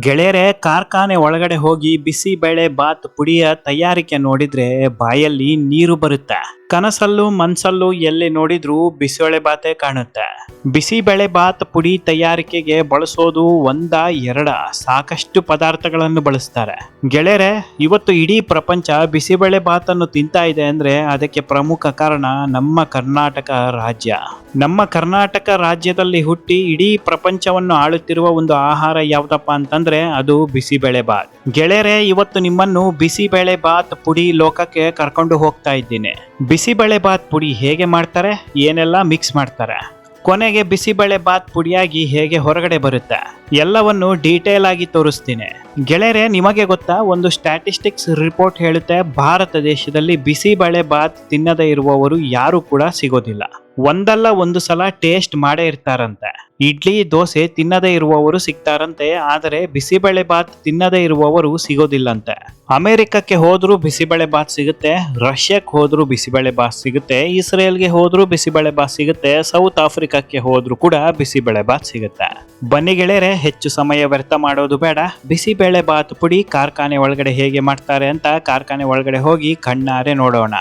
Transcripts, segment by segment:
ಗೆಳೆಯರೆ, ಕಾರ್ಖಾನೆ ಒಳಗಡೆ ಹೋಗಿ ಬಿಸಿ ಬೇಳೆ ಬಾತ್ ಪುಡಿಯ ತಯಾರಿಕೆ ನೋಡಿದ್ರೆ ಬಾಯಲ್ಲಿ ನೀರು ಬರುತ್ತೆ. ಕನಸಲ್ಲೂ ಮನ್ಸಲ್ಲೂ ಎಲ್ಲಿ ನೋಡಿದ್ರೂ ಬಿಸಿಬೇಳೆ ಬಾತೆ ಕಾಣುತ್ತೆ. ಬಿಸಿಬೇಳೆ ಬಾತ್ ಪುಡಿ ತಯಾರಿಕೆಗೆ ಬಳಸೋದು ಒಂದ, ಎರಡ ಸಾಕಷ್ಟು ಪದಾರ್ಥಗಳನ್ನು ಬಳಸ್ತಾರೆ. ಗೆಳೆಯರೆ, ಇವತ್ತು ಇಡೀ ಪ್ರಪಂಚ ಬಿಸಿಬೇಳೆ ಬಾತನ್ನು ತಿಂತಾ ಇದೆ ಅಂದ್ರೆ ಅದಕ್ಕೆ ಪ್ರಮುಖ ಕಾರಣ ನಮ್ಮ ಕರ್ನಾಟಕ ರಾಜ್ಯ. ನಮ್ಮ ಕರ್ನಾಟಕ ರಾಜ್ಯದಲ್ಲಿ ಹುಟ್ಟಿ ಇಡೀ ಪ್ರಪಂಚವನ್ನು ಆಳುತ್ತಿರುವ ಒಂದು ಆಹಾರ ಯಾವುದಪ್ಪ ಅಂತಂದ್ರೆ ಅದು ಬಿಸಿಬೇಳೆ ಬಾತ್. ಗೆಳೆಯರೆ, ಇವತ್ತು ನಿಮ್ಮನ್ನು ಬಿಸಿಬೇಳೆ ಬಾತ್ ಪುಡಿ ಲೋಕಕ್ಕೆ ಕರ್ಕೊಂಡು ಹೋಗ್ತಾ ಇದ್ದೀನಿ. ಬಿಸಿಬೇಳೆ ಬಾತ್ ಪುಡಿ ಹೇಗೆ ಮಾಡ್ತಾರೆ? ಏನೆಲ್ಲ ಮಿಕ್ಸ್ ಮಾಡ್ತಾರೆ? ಕೊನೆಗೆ ಬಿಸಿಬೇಳೆ ಬಾತ್ ಪುಡಿಯಾಗಿ ಹೇಗೆ ಹೊರಗಡೆ ಬರುತ್ತೆ? ಎಲ್ಲವನ್ನು ಡೀಟೇಲ್ ಆಗಿ ತೋರಿಸ್ತೀನಿ. ಗೆಳೆಯರೆ, ನಿಮಗೆ ಗೊತ್ತಾ? ಒಂದು ಸ್ಟ್ಯಾಟಿಸ್ಟಿಕ್ಸ್ ರಿಪೋರ್ಟ್ ಹೇಳುತ್ತೆ, ಭಾರತ ದೇಶದಲ್ಲಿ ಬಿಸಿಬೇಳೆ ಬಾತ್ ತಿನ್ನದೇ ಇರುವವರು ಯಾರು ಕೂಡ ಸಿಗೋದಿಲ್ಲ. ಒಂದಲ್ಲ ಒಂದು ಸಲ ಟೇಸ್ಟ್ ಮಾಡೇ ಇರ್ತಾರಂತೆ. ಇಡ್ಲಿ, ದೋಸೆ ತಿನ್ನದೇ ಇರುವವರು ಸಿಗ್ತಾರಂತೆ, ಆದರೆ ಬಿಸಿಬೇಳೆ ಬಾತ್ ತಿನ್ನದೇ ಇರುವವರು ಸಿಗೋದಿಲ್ಲಂತೆ. ಅಮೆರಿಕಕ್ಕೆ ಹೋದ್ರೂ ಬಿಸಿಬೇಳೆ ಬಾತ್ ಸಿಗುತ್ತೆ, ರಷ್ಯಾಕ್ಕೆ ಹೋದ್ರೂ ಬಿಸಿಬೇಳೆ ಬಾತ್ ಸಿಗುತ್ತೆ, ಇಸ್ರೇಲ್ಗೆ ಹೋದ್ರೂ ಬಿಸಿಬೇಳೆ ಬಾತ್ ಸಿಗುತ್ತೆ, ಸೌತ್ ಆಫ್ರಿಕಾಕ್ಕೆ ಹೋದ್ರೂ ಕೂಡ ಬಿಸಿಬೇಳೆ ಬಾತ್ ಸಿಗುತ್ತೆ. ಬನ್ನಿ ಗೆಳೆಯರೆ, ಹೆಚ್ಚು ಸಮಯ ವ್ಯರ್ಥ ಮಾಡೋದು ಬೇಡ. ಬಿಸಿಬೇಳೆ ಬಾತ್ ಪುಡಿ ಕಾರ್ಖಾನೆ ಒಳಗಡೆ ಹೇಗೆ ಮಾಡ್ತಾರೆ ಅಂತ ಕಾರ್ಖಾನೆ ಒಳಗಡೆ ಹೋಗಿ ಕಣ್ಣಾರೆ ನೋಡೋಣ.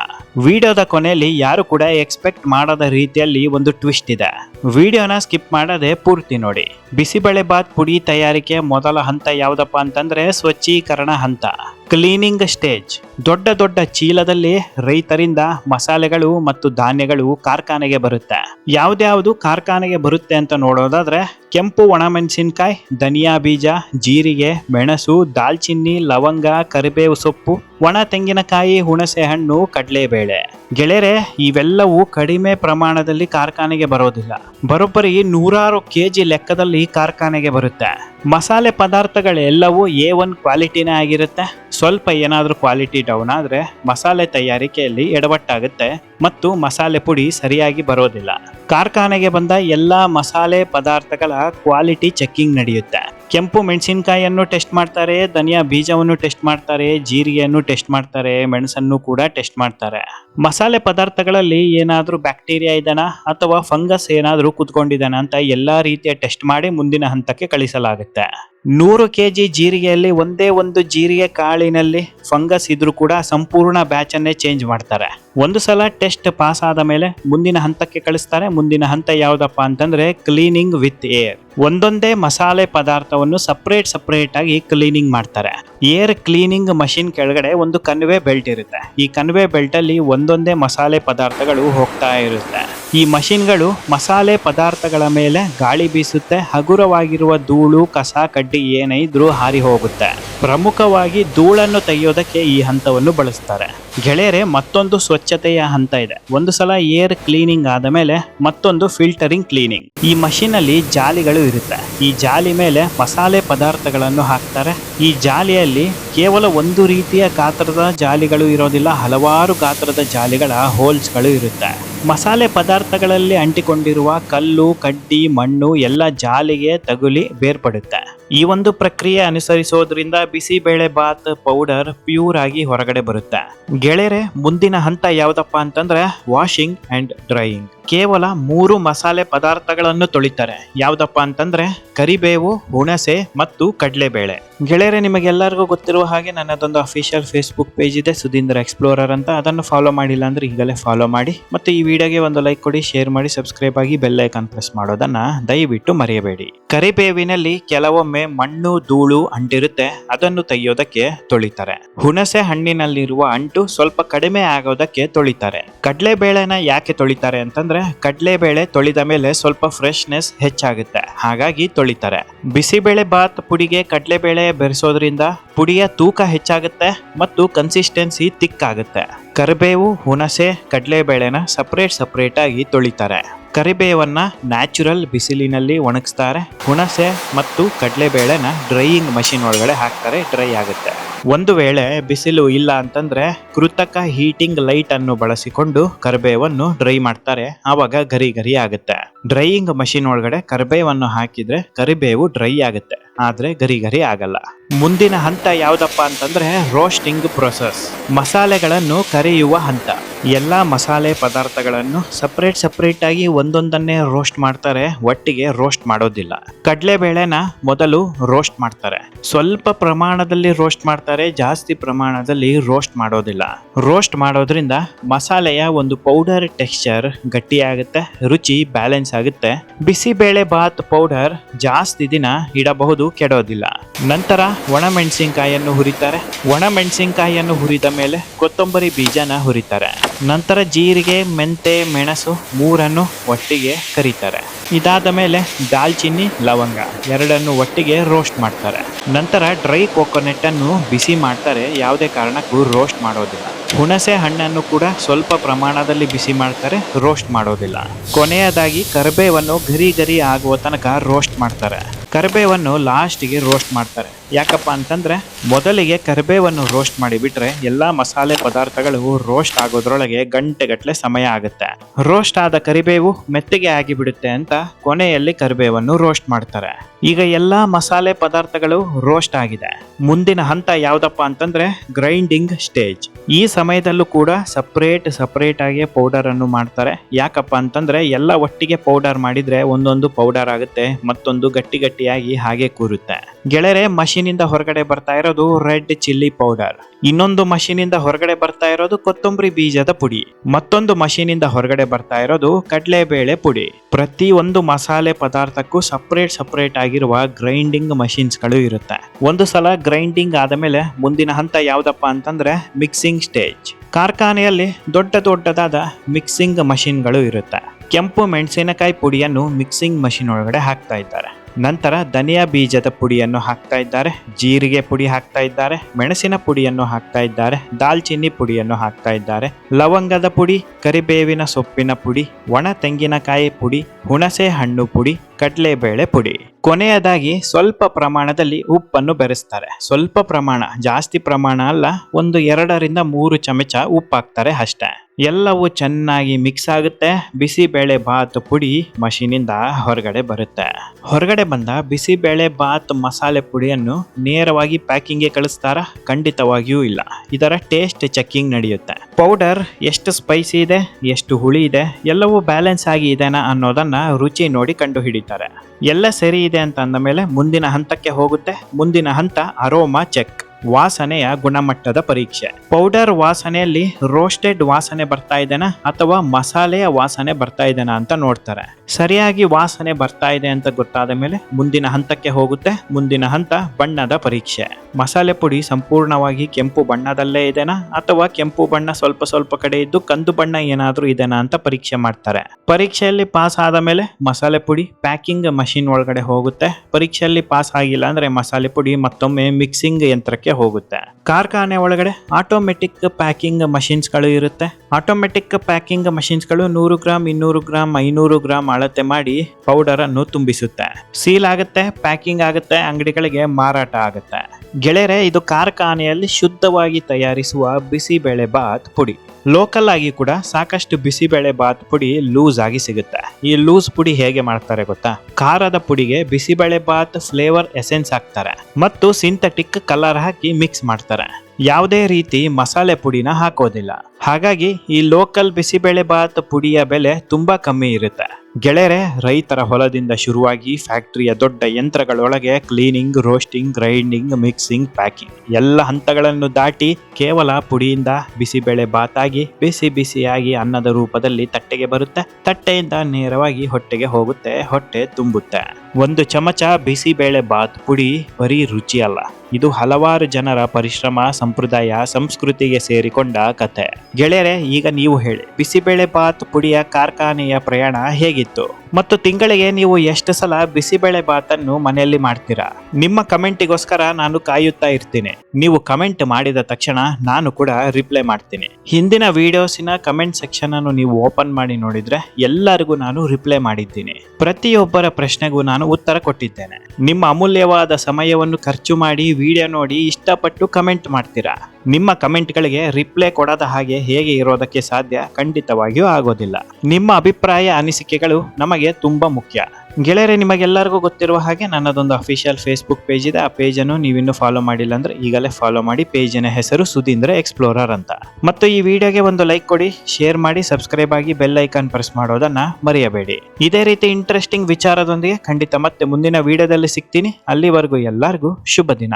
ವಿಡಿಯೋದ ಕೊನೆಯಲ್ಲಿ ಯಾರು ಕೂಡ ಎಕ್ಸ್ಪೆಕ್ಟ್ ಮಾಡದ ರೀತಿಯಲ್ಲಿ ಒಂದು ಟ್ವಿಸ್ಟ್ ಇದೆ. ವಿಡಿಯೋನ ಸ್ಕಿಪ್ ಮಾಡದೆ ಪೂರ್ತಿ ನೋಡಿ. ಬಿಸಿಬೇಳೆ ಬಾತ್ ಪುಡಿ ತಯಾರಿಕೆ ಮೊದಲ ಹಂತ ಯಾವುದಪ್ಪ ಅಂತಂದ್ರೆ ಸ್ವಚ್ಛೀಕರಣ ಹಂತ. ಕ್ಲೀನಿಂಗ್ ಸ್ಟೇಜ್ ದೊಡ್ಡ ದೊಡ್ಡ ಚೀಲದಲ್ಲಿ ರೈತರಿಂದ ಮಸಾಲೆಗಳು ಮತ್ತು ಧಾನ್ಯಗಳು ಕಾರ್ಖಾನೆಗೆ ಬರುತ್ತೆ. ಯಾವ್ದ್ಯಾವ್ದು ಕಾರ್ಖಾನೆಗೆ ಬರುತ್ತೆ ಅಂತ ನೋಡೋದಾದ್ರೆ ಕೆಂಪು ಒಣಮೆಣಸಿನ್ಕಾಯಿ, ಧನಿಯಾ ಬೀಜ, ಜೀರಿಗೆ, ಮೆಣಸು, ದಾಲ್ಚಿನ್ನಿ, ಲವಂಗ, ಕರಿಬೇವು ಸೊಪ್ಪು, ಒಣ ತೆಂಗಿನಕಾಯಿ, ಹುಣಸೆ ಹಣ್ಣು, ಕಡಲೆಬೇಳೆ. ಗೆಳೆಯರೆ ಇವೆಲ್ಲವೂ ಕಡಿಮೆ ಪ್ರಮಾಣದಲ್ಲಿ ಕಾರ್ಖಾನೆಗೆ ಬರೋದಿಲ್ಲ. ಬರೋಬ್ಬರಿ ನೂರಾರು ಕೆಜಿ ಲೆಕ್ಕದಲ್ಲಿ ಕಾರ್ಖಾನೆಗೆ ಬರುತ್ತೆ. ಮಸಾಲೆ ಪದಾರ್ಥಗಳೆಲ್ಲವೂ ಎ ಒನ್ ಕ್ವಾಲಿಟಿನೇ ಆಗಿರುತ್ತೆ. ಸ್ವಲ್ಪ ಏನಾದರೂ ಕ್ವಾಲಿಟಿ ಡೌನ್ ಆದರೆ ಮಸಾಲೆ ತಯಾರಿಕೆಯಲ್ಲಿ ಎಡವಟ್ಟಾಗುತ್ತೆ ಮತ್ತು ಮಸಾಲೆ ಪುಡಿ ಸರಿಯಾಗಿ ಬರೋದಿಲ್ಲ. ಕಾರ್ಖಾನೆಗೆ ಬಂದ ಎಲ್ಲ ಮಸಾಲೆ ಪದಾರ್ಥಗಳ ಕ್ವಾಲಿಟಿ ಚೆಕ್ಕಿಂಗ್ ನಡೆಯುತ್ತೆ. ಕೆಂಪು ಮೆಣಸಿನಕಾಯಿಯನ್ನು ಟೆಸ್ಟ್ ಮಾಡ್ತಾರೆ, ಧನಿಯಾ ಬೀಜವನ್ನು ಟೆಸ್ಟ್ ಮಾಡ್ತಾರೆ, ಜೀರಿಗೆಯನ್ನು ಟೆಸ್ಟ್ ಮಾಡ್ತಾರೆ, ಮೆಣಸನ್ನು ಕೂಡ ಟೆಸ್ಟ್ ಮಾಡ್ತಾರೆ. ಮಸಾಲೆ ಪದಾರ್ಥಗಳಲ್ಲಿ ಏನಾದರೂ ಬ್ಯಾಕ್ಟೀರಿಯಾ ಇದೆನಾ ಅಥವಾ ಫಂಗಸ್ ಏನಾದರೂ ಕುತ್ಕೊಂಡಿದ್ದಾನ ಅಂತ ಎಲ್ಲಾ ರೀತಿಯ ಟೆಸ್ಟ್ ಮಾಡಿ ಮುಂದಿನ ಹಂತಕ್ಕೆ ಕಳಿಸಲಾಗುತ್ತೆ. ನೂರು ಕೆ ಜಿ ಜೀರಿಗೆಯಲ್ಲಿ ಒಂದೇ ಒಂದು ಜೀರಿಗೆ ಕಾಳಿನಲ್ಲಿ ಫಂಗಸ್ ಇದ್ರೂ ಕೂಡ ಸಂಪೂರ್ಣ ಬ್ಯಾಚನ್ನೇ ಚೇಂಜ್ ಮಾಡ್ತಾರೆ. ಒಂದು ಸಲ ಟೆಸ್ಟ್ ಪಾಸ್ ಆದ ಮೇಲೆ ಮುಂದಿನ ಹಂತಕ್ಕೆ ಕಳಿಸ್ತಾರೆ. ಮುಂದಿನ ಹಂತ ಯಾವುದಪ್ಪ ಅಂತಂದ್ರೆ ಕ್ಲೀನಿಂಗ್ ವಿತ್ ಏರ್ ಒಂದೊಂದೇ ಮಸಾಲೆ ಪದಾರ್ಥವನ್ನು ಸಪ್ರೇಟ್ ಸಪ್ರೇಟ್ ಆಗಿ ಕ್ಲೀನಿಂಗ್ ಮಾಡ್ತಾರೆ. ಏರ್ ಕ್ಲೀನಿಂಗ್ ಮಷಿನ್ ಕೆಳಗಡೆ ಒಂದು ಕನ್ವೆ ಬೆಲ್ಟ್ ಇರುತ್ತೆ. ಈ ಕನ್ವೆ ಬೆಲ್ಟ್ ಅಲ್ಲಿ ಒಂದೊಂದೇ ಮಸಾಲೆ ಪದಾರ್ಥಗಳು ಹೋಗ್ತಾ ಇರುತ್ತೆ. ಈ ಮಷಿನ್ಗಳು ಮಸಾಲೆ ಪದಾರ್ಥಗಳ ಮೇಲೆ ಗಾಳಿ ಬೀಸುತ್ತೆ, ಹಗುರವಾಗಿರುವ ಧೂಳು, ಕಸ, ಕಡ್ಡಿ ಏನೇ ಹಾರಿ ಹೋಗುತ್ತೆ. ಪ್ರಮುಖವಾಗಿ ಧೂಳನ್ನು ತೆಗೆಯೋದಕ್ಕೆ ಈ ಹಂತವನ್ನು ಬಳಸ್ತಾರೆ. ಗೆಳೆಯರೆ, ಮತ್ತೊಂದು ಸ್ವಚ್ಛತೆಯ ಹಂತ ಇದೆ. ಒಂದು ಸಲ ಏರ್ ಕ್ಲೀನಿಂಗ್ ಆದ ಮೇಲೆ ಮತ್ತೊಂದು ಫಿಲ್ಟರಿಂಗ್ ಕ್ಲೀನಿಂಗ್. ಈ ಮಷಿನ್ ಅಲ್ಲಿ ಜಾಲಿಗಳು ಇರುತ್ತೆ. ಈ ಜಾಲಿ ಮೇಲೆ ಮಸಾಲೆ ಪದಾರ್ಥಗಳನ್ನು ಹಾಕ್ತಾರೆ. ಈ ಜಾಲಿಯಲ್ಲಿ ಕೇವಲ ಒಂದು ರೀತಿಯ ಗಾತ್ರದ ಜಾಲಿಗಳು ಇರೋದಿಲ್ಲ, ಹಲವಾರು ಗಾತ್ರದ ಜಾಲಿಗಳ ಹೋಲ್ಸ್ಗಳು ಇರುತ್ತೆ. ಮಸಾಲೆ ಪದಾರ್ಥಗಳಲ್ಲಿ ಅಂಟಿಕೊಂಡಿರುವ ಕಲ್ಲು ಕಡ್ಡಿ ಮಣ್ಣು ಎಲ್ಲ ಜಾಲಿಗೆ ತಗುಲಿ ಬೇರ್ಪಡುತ್ತೆ. ಈ ಒಂದು ಪ್ರಕ್ರಿಯೆ ಅನುಸರಿಸೋದ್ರಿಂದ ಬಿಸಿಬೇಳೆ ಬಾತ್ ಪೌಡರ್ ಪ್ಯೂರ್ ಆಗಿ ಹೊರಗಡೆ ಬರುತ್ತೆ. ಗೆಳೆಯರೆ, ಮುಂದಿನ ಹಂತ ಯಾವ್ದಪ್ಪ ಅಂತಂದ್ರೆ ವಾಷಿಂಗ್ ಅಂಡ್ ಡ್ರೈಯಿಂಗ್. ಕೇವಲ ಮೂರು ಮಸಾಲೆ ಪದಾರ್ಥಗಳನ್ನು ತೊಳಿತಾರೆ. ಯಾವ್ದಪ್ಪ ಅಂತಂದ್ರೆ ಕರಿಬೇವು, ಹುಣಸೆ ಮತ್ತು ಕಡಲೆಬೇಳೆ. ಗೆಳೆಯರೆ, ನಿಮಗೆಲ್ಲರಿಗೂ ಗೊತ್ತಿರುವ ಹಾಗೆ ನನ್ನದೊಂದು ಅಫಿಷಿಯಲ್ ಫೇಸ್ಬುಕ್ ಪೇಜ್ ಇದೆ. ಸುಧೀಂದ್ರ ಎಕ್ಸ್ಪ್ಲೋರರ್ ಅಂತ. ಅದನ್ನು ಫಾಲೋ ಮಾಡಿಲ್ಲ ಅಂದ್ರೆ ಈಗಲೇ ಫಾಲೋ ಮಾಡಿ. ಮತ್ತು ಈ ವಿಡಿಯೋಗೆ ಒಂದು ಲೈಕ್ ಕೊಡಿ ಶೇರ್ ಮಾಡಿ ಸಬ್ಸ್ಕ್ರೈಬ್ ಆಗಿ ಬೆಲ್ ಐಕಾನ್ ಪ್ರೆಸ್ ಮಾಡೋದನ್ನ ದಯವಿಟ್ಟು ಮರೆಯಬೇಡಿ. ಕರಿಬೇವಿನಲ್ಲಿ ಕೆಲವೊಮ್ಮೆ ಮಣ್ಣು, ಧೂಳು, ಅಂಟಿರುತ್ತೆ, ಅದನ್ನು ತೆಗೆಯೋದಕ್ಕೆ ತೊಳಿತಾರೆ. ಹುಣಸೆ ಹಣ್ಣಿನಲ್ಲಿರುವ ಅಂಟು ಸ್ವಲ್ಪ ಕಡಿಮೆ ಆಗೋದಕ್ಕೆ ತೊಳಿತಾರೆ. ಕಡಲೆಬೇಳೆನ ಯಾಕೆ ತೊಳಿತಾರೆ ಅಂತಂದ್ರೆ, ಕಡಲೆಬೇಳೆ ತೊಳಿದ ಮೇಲೆ ಸ್ವಲ್ಪ ಫ್ರೆಶ್ನೆಸ್ ಹೆಚ್ಚಾಗುತ್ತೆ. ಹಾಗಾಗಿ ತೊಳಿತಾರೆ. ಬಿಸಿಬೇಳೆ ಬಾತ್ ಪುಡಿಗೆ ಕಡಲೆಬೇಳೆ ಬೆರೆಸೋದ್ರಿಂದ ಪುಡಿಯ ತೂಕ ಹೆಚ್ಚಾಗುತ್ತೆ ಮತ್ತು ಕನ್ಸಿಸ್ಟೆನ್ಸಿ ತಿಕ್ ಆಗುತ್ತೆ. ಕರಿಬೇವು, ಹುಣಸೆ, ಕಡಲೆಬೇಳೆನ ಸಪ್ರೇಟ್ ಸಪ್ರೇಟ್ ಆಗಿ ತೊಳಿತಾರೆ. ಕರಿಬೇವನ್ನ ನ್ಯಾಚುರಲ್ ಬಿಸಿಲಿನಲ್ಲಿ ಒಣಗಿಸ್ತಾರೆ. ಹುಣಸೆ ಮತ್ತು ಕಡಲೆಬೇಳೆನ ಡ್ರೈಯಿಂಗ್ ಮಷಿನ್ ಒಳಗಡೆ ಹಾಕ್ತಾರೆ, ಡ್ರೈ ಆಗುತ್ತೆ. ಒಂದು ವೇಳೆ ಬಿಸಿಲು ಇಲ್ಲ ಅಂತಂದ್ರೆ ಕೃತಕ ಹೀಟಿಂಗ್ ಲೈಟ್ ಅನ್ನು ಬಳಸಿಕೊಂಡು ಕರಿಬೇವನ್ನು ಡ್ರೈ ಮಾಡ್ತಾರೆ. ಆವಾಗ ಗರಿ ಗರಿ ಆಗುತ್ತೆ. ಡ್ರೈಯಿಂಗ್ ಮಷಿನ್ ಒಳಗಡೆ ಕರಿಬೇವನ್ನು ಹಾಕಿದ್ರೆ ಕರಿಬೇವು ಡ್ರೈ ಆಗುತ್ತೆ. ಆದ್ರೆ ಗರಿ ಗರಿ ಆಗಲ್ಲ. ಮುಂದಿನ ಹಂತ ಯಾವುದಪ್ಪ ಅಂತಂದ್ರೆ ರೋಸ್ಟಿಂಗ್ ಪ್ರೊಸೆಸ್ ಮಸಾಲೆಗಳನ್ನು ಕರಿಯುವ ಹಂತ. ಎಲ್ಲಾ ಮಸಾಲೆ ಪದಾರ್ಥಗಳನ್ನು ಸಪ್ರೇಟ್ ಸಪ್ರೇಟ್ ಆಗಿ ಒಂದೊಂದನ್ನೇ ರೋಸ್ಟ್ ಮಾಡ್ತಾರೆ. ಒಟ್ಟಿಗೆ ರೋಸ್ಟ್ ಮಾಡೋದಿಲ್ಲ. ಕಡಲೆಬೇಳೆನ ಮೊದಲು ರೋಸ್ಟ್ ಮಾಡ್ತಾರೆ. ಸ್ವಲ್ಪ ಪ್ರಮಾಣದಲ್ಲಿ ರೋಸ್ಟ್ ಮಾಡ್ತಾರೆ, ಜಾಸ್ತಿ ಪ್ರಮಾಣದಲ್ಲಿ ರೋಸ್ಟ್ ಮಾಡೋದಿಲ್ಲ. ರೋಸ್ಟ್ ಮಾಡೋದ್ರಿಂದ ಮಸಾಲೆಯ ಒಂದು ಪೌಡರ್ ಟೆಕ್ಸ್ಚರ್ ಗಟ್ಟಿಯಾಗುತ್ತೆ, ರುಚಿ ಬ್ಯಾಲೆನ್ಸ್ ಆಗುತ್ತೆ. ಬಿಸಿಬೇಳೆ ಬಾತ್ ಪೌಡರ್ ಜಾಸ್ತಿ ದಿನ ಇಡಬಹುದು. ಕೆಡೋದಿಲ್ಲ. ನಂತರ ಒಣಮೆಣಸಿನಕಾಯಿಯನ್ನು ಹುರಿತಾರೆ. ಒಣಮೆಣಸಿನಕಾಯಿಯನ್ನು ಹುರಿದ ಮೇಲೆ ಕೊತ್ತಂಬರಿ ಬೀಜನ ಹುರಿತಾರೆ. ನಂತರ ಜೀರಿಗೆ, ಮೆಂತೆ, ಮೆಣಸು ಮೂರನ್ನು ಒಟ್ಟಿಗೆ ಕರೀತಾರೆ. ಇದಾದ ಮೇಲೆ ದಾಲ್ಚಿನ್ನಿ, ಲವಂಗ ಎರಡನ್ನು ಒಟ್ಟಿಗೆ ರೋಸ್ಟ್ ಮಾಡ್ತಾರೆ. ನಂತರ ಡ್ರೈ ಕೋಕೋನೆಟ್ ಅನ್ನು ಬಿಸಿ ಮಾಡ್ತಾರೆ. ಯಾವುದೇ ಕಾರಣಕ್ಕೂ ರೋಸ್ಟ್ ಮಾಡೋದಿಲ್ಲ. ಹುಣಸೆ ಹಣ್ಣನ್ನು ಕೂಡ ಸ್ವಲ್ಪ ಪ್ರಮಾಣದಲ್ಲಿ ಬಿಸಿ ಮಾಡ್ತಾರೆ. ರೋಸ್ಟ್ ಮಾಡೋದಿಲ್ಲ. ಕೊನೆಯದಾಗಿ ಕರಿಬೇವನ್ನು ಗರಿ ಗರಿ ಆಗುವ ತನಕ ರೋಸ್ಟ್ ಮಾಡ್ತಾರೆ. ಕರಿಬೇವನ್ನು ಲಾಸ್ಟಿಗೆ ರೋಸ್ಟ್ ಮಾಡ್ತಾರೆ. ಯಾಕಪ್ಪ ಅಂತಂದರೆ ಮೊದಲಿಗೆ ಕರಿಬೇವನ್ನು ರೋಸ್ಟ್ ಮಾಡಿಬಿಟ್ರೆ ಎಲ್ಲ ಮಸಾಲೆ ಪದಾರ್ಥಗಳು ರೋಸ್ಟ್ ಆಗೋದ್ರೊಳಗೆ ಗಂಟೆಗಟ್ಟಲೆ ಸಮಯ ಆಗುತ್ತೆ. ರೋಸ್ಟ್ ಆದ ಕರಿಬೇವು ಮೆತ್ತಗೆ ಆಗಿಬಿಡುತ್ತೆ ಅಂತ ಕೊನೆಯಲ್ಲಿ ಕರಿಬೇವನ್ನು ರೋಸ್ಟ್ ಮಾಡ್ತಾರೆ. ಈಗ ಎಲ್ಲ ಮಸಾಲೆ ಪದಾರ್ಥಗಳು ರೋಸ್ಟ್ ಆಗಿದೆ. ಮುಂದಿನ ಹಂತ ಯಾವುದಪ್ಪ ಅಂತಂದ್ರೆ ಗ್ರೈಂಡಿಂಗ್ ಸ್ಟೇಜ್ ಈ ಸಮಯದಲ್ಲೂ ಕೂಡ ಸಪ್ರೇಟ್ ಸಪ್ರೇಟ್ ಆಗಿ ಪೌಡರ್ ಅನ್ನು ಮಾಡ್ತಾರೆ. ಯಾಕಪ್ಪ ಅಂತಂದ್ರೆ ಎಲ್ಲ ಒಟ್ಟಿಗೆ ಪೌಡರ್ ಮಾಡಿದ್ರೆ ಒಂದೊಂದು ಪೌಡರ್ ಆಗುತ್ತೆ, ಮತ್ತೊಂದು ಗಟ್ಟಿ ಗಟ್ಟಿ ಗಟ್ಟಿಯಾಗಿ ಹಾಗೆ ಕೂರುತ್ತೆ. ಗೆಳೆರೆ ಮಷೀನಿಂದ ಹೊರಗಡೆ ಬರ್ತಾ ಇರೋದು ರೆಡ್ ಚಿಲ್ಲಿ ಪೌಡರ್. ಇನ್ನೊಂದು ಮಷೀನಿಂದ ಹೊರಗಡೆ ಬರ್ತಾ ಇರೋದು ಕೊತ್ತಂಬರಿ ಬೀಜದ ಪುಡಿ. ಮತ್ತೊಂದು ಮಷೀನಿಂದ ಹೊರಗಡೆ ಬರ್ತಾ ಇರೋದು ಕಡಲೆಬೇಳೆ ಪುಡಿ. ಪ್ರತಿ ಒಂದು ಮಸಾಲೆ ಪದಾರ್ಥಕ್ಕೂ ಸಪರೇಟ್ ಸಪರೇಟ್ ಆಗಿರುವ ಗ್ರೈಂಡಿಂಗ್ ಮಷಿನ್ಸ್ಗಳು ಇರುತ್ತೆ. ಒಂದು ಸಲ ಗ್ರೈಂಡಿಂಗ್ ಆದಮೇಲೆ ಮುಂದಿನ ಹಂತ ಯಾವುದಪ್ಪ ಅಂತಂದ್ರೆ ಮಿಕ್ಸಿಂಗ್ ಸ್ಟೇಜ್. ಕಾರ್ಖಾನೆಯಲ್ಲಿ ದೊಡ್ಡ ದೊಡ್ಡದಾದ ಮಿಕ್ಸಿಂಗ್ ಮಷಿನ್ಗಳು ಇರುತ್ತೆ. ಕೆಂಪು ಮೆಣಸಿನಕಾಯಿ ಪುಡಿಯನ್ನು ಮಿಕ್ಸಿಂಗ್ ಮಷೀನ್ ಒಳಗಡೆ ಹಾಕ್ತಾ ಇದ್ದಾರೆ. ನಂತರ ಧನಿಯಾ ಬೀಜದ ಪುಡಿಯನ್ನು ಹಾಕ್ತಾ ಇದ್ದಾರೆ, ಜೀರಿಗೆ ಪುಡಿ ಹಾಕ್ತಾ ಇದ್ದಾರೆ, ಮೆಣಸಿನ ಪುಡಿಯನ್ನು ಹಾಕ್ತಾ ಇದ್ದಾರೆ, ದಾಲ್ಚಿನ್ನಿ ಪುಡಿಯನ್ನು ಹಾಕ್ತಾ ಇದ್ದಾರೆ. ಲವಂಗದ ಪುಡಿ, ಕರಿಬೇವಿನ ಸೊಪ್ಪಿನ ಪುಡಿ, ಒಣ ತೆಂಗಿನಕಾಯಿ ಪುಡಿ, ಹುಣಸೆ ಹಣ್ಣು ಪುಡಿ, ಕಡಲೆಬೇಳೆ ಪುಡಿ. ಕೊನೆಯದಾಗಿ ಸ್ವಲ್ಪ ಪ್ರಮಾಣದಲ್ಲಿ ಉಪ್ಪನ್ನು ಬೆರೆಸ್ತಾರೆ. ಸ್ವಲ್ಪ ಪ್ರಮಾಣ, ಜಾಸ್ತಿ ಪ್ರಮಾಣ ಅಲ್ಲ, ಒಂದು ಎರಡರಿಂದ ಮೂರು ಚಮಚ ಉಪ್ಪು ಹಾಕ್ತಾರೆ ಅಷ್ಟೇ. ಎಲ್ಲವೂ ಚೆನ್ನಾಗಿ ಮಿಕ್ಸ್ ಆಗುತ್ತೆ. ಬಿಸಿಬೇಳೆ ಬಾತ್ ಪುಡಿ ಮಷೀನಿಂದ ಹೊರಗಡೆ ಬರುತ್ತೆ. ಹೊರಗಡೆ ಬಂದ ಬಿಸಿಬೇಳೆ ಬಾತ್ ಮಸಾಲೆ ಪುಡಿಯನ್ನು ನೇರವಾಗಿ ಪ್ಯಾಕಿಂಗ್ಗೆ ಕಳಿಸ್ತಾರ? ಖಂಡಿತವಾಗಿಯೂ ಇಲ್ಲ. ಇದರ ಟೇಸ್ಟ್ ಚೆಕ್ಕಿಂಗ್ ನಡೆಯುತ್ತೆ. ಪೌಡರ್ ಎಷ್ಟು ಸ್ಪೈಸಿ ಇದೆ, ಎಷ್ಟು ಹುಳಿ ಇದೆ, ಎಲ್ಲವೂ ಬ್ಯಾಲೆನ್ಸ್ ಆಗಿ ಇದೆನಾ ಅನ್ನೋದನ್ನ ರುಚಿ ನೋಡಿ ಕಂಡು ಹಿಡಿತಾರೆ ಎಲ್ಲ ಸರಿ ಇದೆ ಅಂತ ಅಂದ ಮೇಲೆ ಮುಂದಿನ ಹಂತಕ್ಕೆ ಹೋಗುತ್ತೆ. ಮುಂದಿನ ಹಂತ ಅರೋಮಾ ಚೆಕ್ ವಾಸನೆಯ ಗುಣಮಟ್ಟದ ಪರೀಕ್ಷೆ. ಪೌಡರ್ ವಾಸನೆಯಲ್ಲಿ ರೋಸ್ಟೆಡ್ ವಾಸನೆ ಬರ್ತಾ ಇದ್ದಾನ ಅಥವಾ ಮಸಾಲೆಯ ವಾಸನೆ ಬರ್ತಾ ಇದ್ದಾನ ಅಂತ ನೋಡ್ತಾರೆ. ಸರಿಯಾಗಿ ವಾಸನೆ ಬರ್ತಾ ಇದೆ ಅಂತ ಗೊತ್ತಾದ ಮೇಲೆ ಮುಂದಿನ ಹಂತಕ್ಕೆ ಹೋಗುತ್ತೆ. ಮುಂದಿನ ಹಂತ ಬಣ್ಣದ ಪರೀಕ್ಷೆ. ಮಸಾಲೆ ಪುಡಿ ಸಂಪೂರ್ಣವಾಗಿ ಕೆಂಪು ಬಣ್ಣದಲ್ಲೇ ಇದೆನಾ ಅಥವಾ ಕೆಂಪು ಬಣ್ಣ ಸ್ವಲ್ಪ ಸ್ವಲ್ಪ ಕಡೆ ಇದ್ದು ಕಂದು ಬಣ್ಣ ಏನಾದರೂ ಇದೆನಾ ಅಂತ ಪರೀಕ್ಷೆ ಮಾಡ್ತಾರೆ. ಪರೀಕ್ಷೆಯಲ್ಲಿ ಪಾಸ್ ಆದ ಮೇಲೆ ಮಸಾಲೆ ಪುಡಿ ಪ್ಯಾಕಿಂಗ್ ಮಷಿನ್ ಒಳಗಡೆ ಹೋಗುತ್ತೆ. ಪರೀಕ್ಷೆಯಲ್ಲಿ ಪಾಸ್ ಆಗಿಲ್ಲ ಅಂದ್ರೆ ಮಸಾಲೆ ಪುಡಿ ಮತ್ತೊಮ್ಮೆ ಮಿಕ್ಸಿಂಗ್ ಯಂತ್ರಕ್ಕೆ ಹೋಗುತ್ತೆ. ಕಾರ್ಖಾನೆ ಒಳಗಡೆ ಆಟೋಮೆಟಿಕ್ ಪ್ಯಾಕಿಂಗ್ ಮಷಿನ್ಸ್ಗಳು ಇರುತ್ತೆ. ಆಟೋಮೆಟಿಕ್ ಪ್ಯಾಕಿಂಗ್ ಮಷಿನ್ಸ್ಗಳು ನೂರು ಗ್ರಾಮ್, ಇನ್ನೂರು ಗ್ರಾಮ್, ಐನೂರು ಗ್ರಾಮ್ ಅಳತೆ ಮಾಡಿ ಪೌಡರ್ ಅನ್ನು ತುಂಬಿಸುತ್ತೆ. ಸೀಲ್ ಆಗುತ್ತೆ, ಪ್ಯಾಕಿಂಗ್ ಆಗುತ್ತೆ, ಅಂಗಡಿಗಳಿಗೆ ಮಾರಾಟ ಆಗುತ್ತೆ. ಗೆಳೆಯರೆ, ಇದು ಕಾರ್ಖಾನೆಯಲ್ಲಿ ಶುದ್ಧವಾಗಿ ತಯಾರಿಸುವ ಬಿಸಿಬೇಳೆ ಬಾತ್ ಪುಡಿ. ಲೋಕಲ್ ಆಗಿ ಕೂಡ ಸಾಕಷ್ಟು ಬಿಸಿಬೇಳೆ ಬಾತ್ ಪುಡಿ ಲೂಸ್ ಆಗಿ ಸಿಗುತ್ತೆ. ಈ ಲೂಸ್ ಪುಡಿ ಹೇಗೆ ಮಾಡ್ತಾರೆ ಗೊತ್ತಾ? ಖಾರದ ಪುಡಿಗೆ ಬಿಸಿಬೇಳೆ ಬಾತ್ ಫ್ಲೇವರ್ ಎಸೆನ್ಸ್ ಹಾಕ್ತಾರೆ. ಮತ್ತು ಸಿಂಥೆಟಿಕ್ ಕಲರ್ ಹಾಕಿ ಮಿಕ್ಸ್ ಮಾಡ್ತಾರೆ. ಯಾವುದೇ ರೀತಿ ಮಸಾಲೆ ಪುಡಿನ ಹಾಕೋದಿಲ್ಲ. ಹಾಗಾಗಿ ಈ ಲೋಕಲ್ ಬಿಸಿಬೇಳೆ ಬಾತ್ ಪುಡಿಯ ಬೆಲೆ ತುಂಬಾ ಕಮ್ಮಿ ಇರುತ್ತೆ. ಗೆಳೆಯರೆ, ರೈತರ ಹೊಲದಿಂದ ಶುರುವಾಗಿ ಫ್ಯಾಕ್ಟರಿಯ ದೊಡ್ಡ ಯಂತ್ರಗಳೊಳಗೆ cleaning roasting grinding mixing packing ಎಲ್ಲ ಹಂತಗಳನ್ನು ದಾಟಿ ಕೇವಲ ಪುಡಿಯಿಂದ ಬಿಸಿಬೇಳೆ ಬಾತಾಗಿ ಬಿಸಿ ಬಿಸಿಯಾಗಿ ಅನ್ನದ ರೂಪದಲ್ಲಿ ತಟ್ಟೆಗೆ ಬರುತ್ತೆ. ತಟ್ಟೆಯಿಂದ ನೇರವಾಗಿ ಹೊಟ್ಟೆಗೆ ಹೋಗುತ್ತೆ, ಹೊಟ್ಟೆ ತುಂಬುತ್ತೆ. ಒಂದು ಚಮಚ ಬಿಸಿಬೇಳೆ ಬಾತ್ ಪುಡಿ ಬರೀ ರುಚಿಯಲ್ಲ ಇದು ಹಲವಾರು ಜನರ ಪರಿಶ್ರಮ, ಸಂಪ್ರದಾಯ, ಸಂಸ್ಕೃತಿಗೆ ಸೇರಿಕೊಂಡ ಕತೆ ಗೆಳೆಯರೆ, ಈಗ ನೀವು ಹೇಳಿ, ಬಿಸಿಬೇಳೆ ಬಾತ್ ಪುಡಿಯ ಕಾರ್ಖಾನೆಯ ಪ್ರಯಾಣ ಹೇಗಿತ್ತು? ಮತ್ತು ತಿಂಗಳಿಗೆ ನೀವು ಎಷ್ಟು ಸಲ ಬಿಸಿಬೇಳೆ ಬಾತನ್ನು ಮನೆಯಲ್ಲಿ ಮಾಡ್ತೀರಾ? ನಿಮ್ಮ ಕಮೆಂಟಿಗೋಸ್ಕರ ನಾನು ಕಾಯುತ್ತಾ ಇರ್ತೀನಿ. ನೀವು ಕಮೆಂಟ್ ಮಾಡಿದ ತಕ್ಷಣ ನಾನು ಕೂಡ ರಿಪ್ಲೈ ಮಾಡ್ತೀನಿ. ಹಿಂದಿನ ವಿಡಿಯೋಸಿನ ಕಮೆಂಟ್ ಸೆಕ್ಷನ್ ಅನ್ನು ನೀವು ಓಪನ್ ಮಾಡಿ ನೋಡಿದ್ರೆ ಎಲ್ಲರಿಗೂ ನಾನು ರಿಪ್ಲೈ ಮಾಡಿದ್ದೀನಿ. ಪ್ರತಿಯೊಬ್ಬರ ಪ್ರಶ್ನೆಗೂ ನಾನು ಉತ್ತರ ಕೊಟ್ಟಿದ್ದೇನೆ. ನಿಮ್ಮ ಅಮೂಲ್ಯವಾದ ಸಮಯವನ್ನು ಖರ್ಚು ಮಾಡಿ ವಿಡಿಯೋ ನೋಡಿ ಇಷ್ಟಪಟ್ಟು ಕಮೆಂಟ್ ಮಾಡ್ತೀರಾ? ನಿಮ್ಮ ಕಮೆಂಟ್ಗಳಿಗೆ ರಿಪ್ಲೈ ಕೊಡದ ಹಾಗೆ ಹೇಗೆ ಇರೋದಕ್ಕೆ ಸಾಧ್ಯ ಖಂಡಿತವಾಗಿಯೂ ಆಗೋದಿಲ್ಲ. ನಿಮ್ಮ ಅಭಿಪ್ರಾಯ, ಅನಿಸಿಕೆಗಳು ನಮಗೆ ತುಂಬ ಮುಖ್ಯ. ಗೆಳೆಯರೆ, ನಿಮಗೆಲ್ಲರಿಗೂ ಗೊತ್ತಿರುವ ಹಾಗೆ ನನ್ನದೊಂದು ಅಫಿಷಿಯಲ್ ಫೇಸ್ಬುಕ್ ಪೇಜ್ ಇದೆ. ಆ ಪೇಜನ್ನು ನೀವಿನ್ನೂ ಫಾಲೋ ಮಾಡಿಲ್ಲ ಅಂದ್ರೆ ಈಗಲೇ ಫಾಲೋ ಮಾಡಿ ಪೇಜಿನ ಹೆಸರು ಸುಧೀಂದ್ರ ಎಕ್ಸ್ಪ್ಲೋರರ್ ಅಂತ. ಮತ್ತು ಈ ವಿಡಿಯೋಗೆ ಒಂದು ಲೈಕ್ ಕೊಡಿ, ಶೇರ್ ಮಾಡಿ, ಸಬ್ಸ್ಕ್ರೈಬ್ ಆಗಿ ಬೆಲ್ ಐಕಾನ್ ಪ್ರೆಸ್ ಮಾಡೋದನ್ನ ಮರೆಯಬೇಡಿ. ಇದೇ ರೀತಿ ಇಂಟ್ರೆಸ್ಟಿಂಗ್ ವಿಚಾರದೊಂದಿಗೆ ಖಂಡಿತ ಮತ್ತೆ ಮುಂದಿನ ವಿಡಿಯೋದಲ್ಲಿ ಸಿಗ್ತೀನಿ. ಅಲ್ಲಿವರೆಗೂ ಎಲ್ಲರಿಗೂ ಶುಭ ದಿನ.